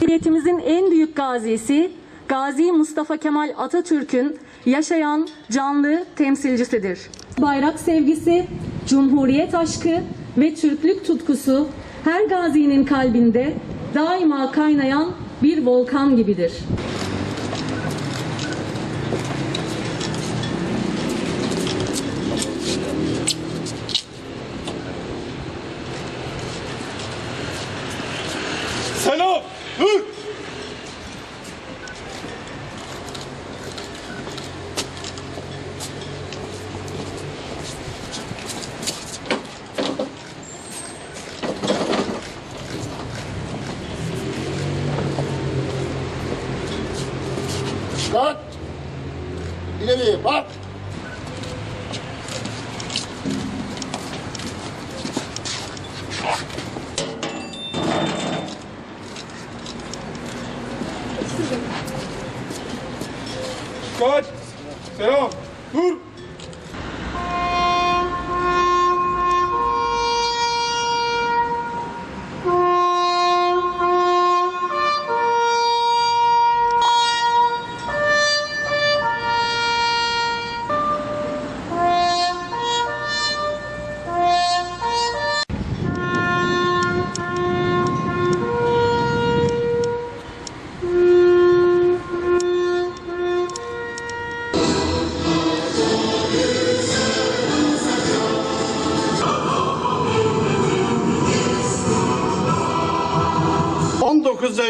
Cumhuriyetimizin en büyük gazisi Gazi Mustafa Kemal Atatürk'ün yaşayan canlı temsilcisidir. Bayrak sevgisi, cumhuriyet aşkı ve Türklük tutkusu her gazinin kalbinde daima kaynayan bir volkan gibidir. Selam. Dur. Kalk. İleri bak. Kaç. Selam. Dur.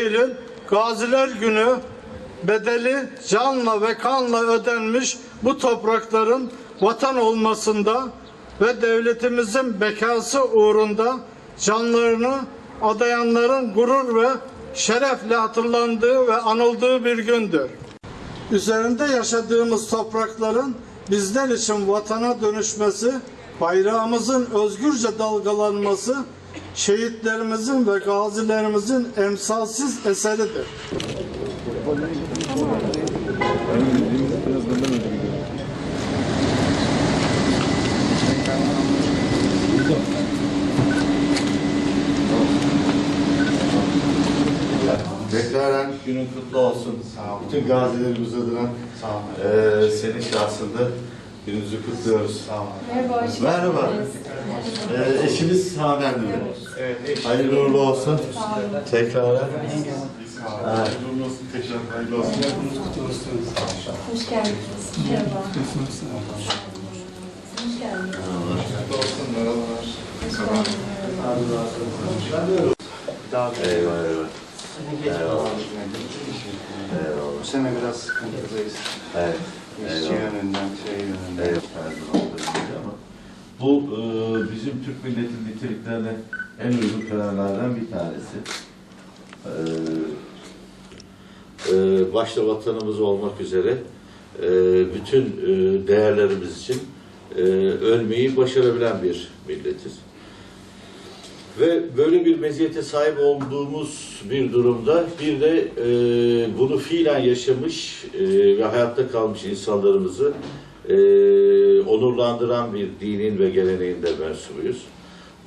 Eylül Gaziler Günü bedeli canla ve kanla ödenmiş bu toprakların vatan olmasında ve devletimizin bekası uğrunda canlarını adayanların gurur ve şerefle hatırlandığı ve anıldığı bir gündür. Üzerinde yaşadığımız toprakların bizler için vatana dönüşmesi, bayrağımızın özgürce dalgalanması, şehitlerimizin ve gazilerimizin emsalsiz eseridir. Tekraren günün kutlu olsun. Bütün gazilerimiz adına eee senin şahsında gününüzü kutluyoruz. Merhaba, hoş Merhaba. Eee eşimiz Sami Hanım. Evet. Hayırlı uğurlu olsun. Tekraren. Evet. Tekrar hayırlı olsun. Hoş geldiniz. Merhaba. Hoş geldiniz. Eyvallah. eyvallah. Bu sene biraz sıkıntıdayız. Evet. İşçi yönünden, şey yönünden. Evet, her zaman böyle ama bu e, bizim Türk milletin niteliklerine en uygun kararlardan bir tanesi. E, e, başta vatanımız olmak üzere e, bütün e, değerlerimiz için e, ölmeyi başarabilen bir milletiz. Ve böyle bir meziyete sahip olduğumuz bir durumda bir de e, bunu fiilen yaşamış e, ve hayatta kalmış insanlarımızı e, onurlandıran bir dinin ve geleneğin de mensubuyuz.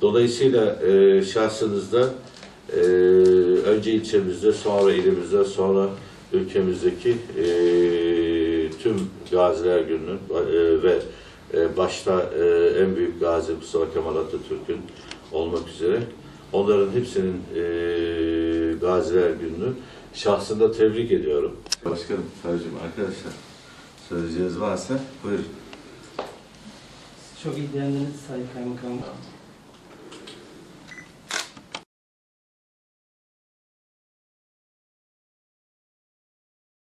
Dolayısıyla e, şahsınızda e, önce ilçemizde, sonra ilimizde, sonra ülkemizdeki e, tüm Gaziler Günü'nün e, ve e, başta e, en büyük gazi Mustafa Kemal Atatürk'ün olmak üzere onların hepsinin e, Gaziler Günü'nü şahsında tebrik ediyorum. Başkanım, savcım, arkadaşlar söyleyeceğiniz varsa buyurun. Çok ilgilendiniz Sayın Kaymakamım.